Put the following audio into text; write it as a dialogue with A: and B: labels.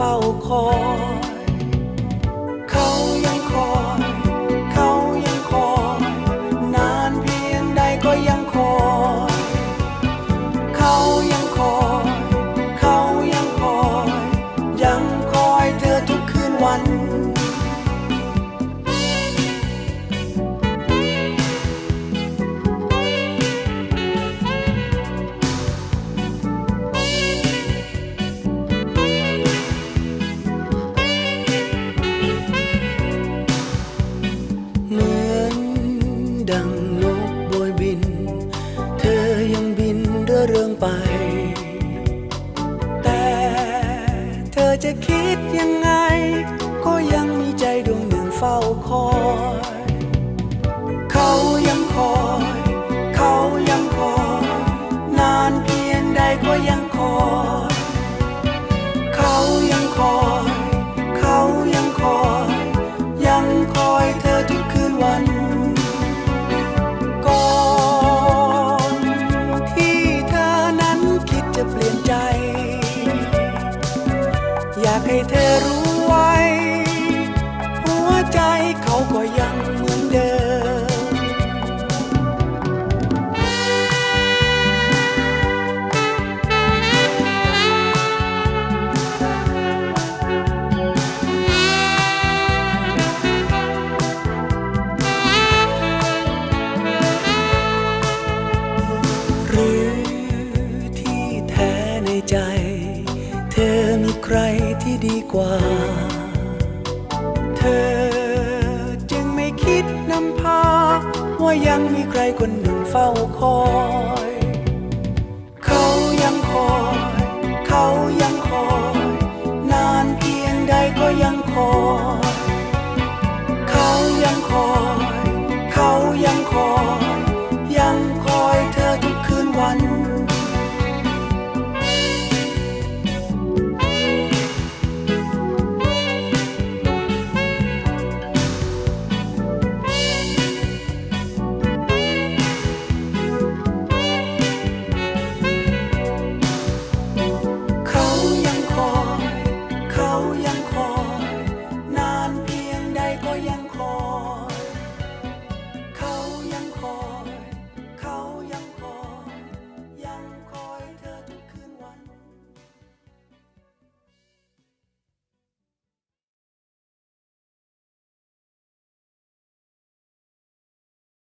A: ฝ้าคอย ดังนกโบยบิน เธอยังบินเรื่อเริงไป แต่เธอจะคิดยังไง ก็ยังมีใจดวงหนึ่งเฝ้าคอย เขายังคอย เขายังคอย นานเพียงใดก็ยัง ให้เธอรู้ไว้ หัวใจเขาก็ยังเหมือนเดิมหรือที่แท้ในใจ เธอ ใครที่ดีกว่า เธอจึงไม่คิดนำพา ว่ายังมีใครคนหนึ่งเฝ้าคอย เขายังคอย เขายังคอย นานเพียงใดก็ยังคอย เขายังคอย